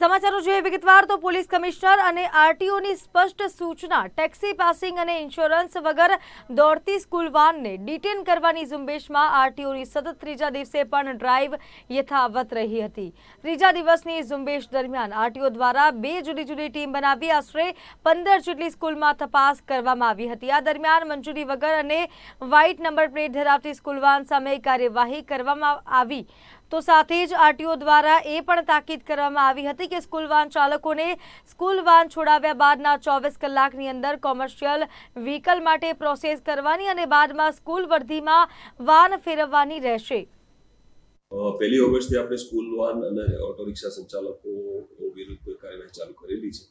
સમાચારો જોઈએ વિગતવાર તો પોલીસ કમિશનર અને આરટીઓની સ્પષ્ટ સૂચના, ટેક્સી પાસિંગ અને ઇન્સ્યોરન્સ વગર દોડતી સ્કૂલ વાનને ડિટેન કરવાની ઝુંબેશમાં આરટીઓની સતત ત્રીજા દિવસે પણ ડ્રાઈવ યથાવત રહી હતી. ત્રીજા દિવસની ઝુંબેશ દરમિયાન આરટીઓ દ્વારા બે જુદી જુદી ટીમ બનાવી આશરે પંદર જેટલી સ્કૂલમાં તપાસ કરવામાં આવી હતી. આ દરમિયાન મંજૂરી વગર અને વ્હાઇટ નંબર પ્લેટ ધરાવતી સ્કૂલ વાન સામે કાર્યવાહી કરવામાં આવી. તો સાથે જ આરટીઓ દ્વારા એ પણ તાકીદ કરવામાં આવી હતી કે સ્કૂલ વાન ચાલકોને સ્કૂલ વાન છોડાવ્યા બાદના ચોવીસ કલાકની અંદર કોમર્શિયલ વ્હીકલ માટે પ્રોસેસ કરવાની અને બાદમાં સ્કૂલ વર્ધીમાં વાન ફેરવવાની રહેશે. પહેલી ઓગસ્ટથી આપણે સ્કૂલ વાન અને ઓટો રિક્ષા સંચાલકો વિરુદ્ધ કાર્યવાહી ચાલુ કરેલી છે.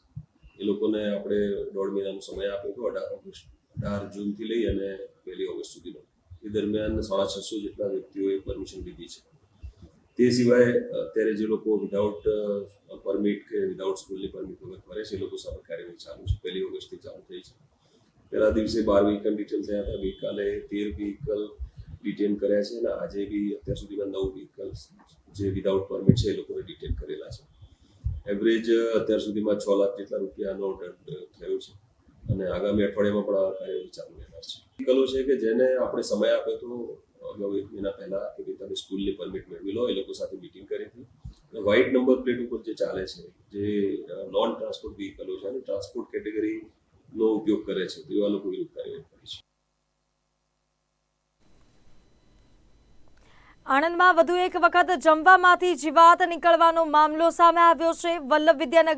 એ લોકોને આપણે દોઢ મહિનાનો સમય આપ્યો હતો, અઢાર ઓગસ્ટ, અઢાર જૂનથી લઈ અને પહેલી ઓગસ્ટ સુધીનો એ દરમિયાન સાડા છસો જેટલા વ્યક્તિઓએ પરમિશન લીધી છે. તે સિવાય અત્યારે જે લોકો વિધાઉટ પરમિટ કે વિધાઉટ સ્કૂલની પરમિટ વગર ફરે છે, એ લોકો સામે કાર્યવાહી ચાલુ છે. પહેલી ઓગસ્ટથી ચાલુ થઈ છે. પહેલા દિવસે બાર વ્હીકલ ડિટેલ થયા હતા. ગઈકાલે તેર વ્હીકલ ડિટેન કર્યા છે અને આજે બી અત્યાર સુધીમાં નવ વ્હીકલ્સ જે વિધાઉટ પરમિટ છે, એ લોકોને ડિટેન કરેલા છે. એવરેજ અત્યાર સુધીમાં છ લાખ જેટલા રૂપિયાનો દંડ થયો છે. અને આગામી અઠવાડિયામાં પણ આ કાર્યવાહી ચાલુ રહેનાર છે. વ્હીકલો છે કે જેને આપણે સમય આપ્યો તો અગાઉ એક મહિના પહેલા કે તમે સ્કૂલની પરમિટ મેળવી લો એ લોકો સાથે મિટિંગ કરી હતી. વ્હાઇટ નંબર પ્લેટ ઉપર જે ચાલે છે, જે નોન ટ્રાન્સપોર્ટ વ્હીકલો છે અને ટ્રાન્સપોર્ટ કેટેગરીનો ઉપયોગ કરે છે તેવા લોકો વિરુદ્ધ કાર્યવાહી કરી છે. આણંદમાં વધુ એક વખત જમવામાંથી જીવાત નીકળવાનો મામલો સામે આવ્યો છે. વલ્લભ વિદ્યાનગર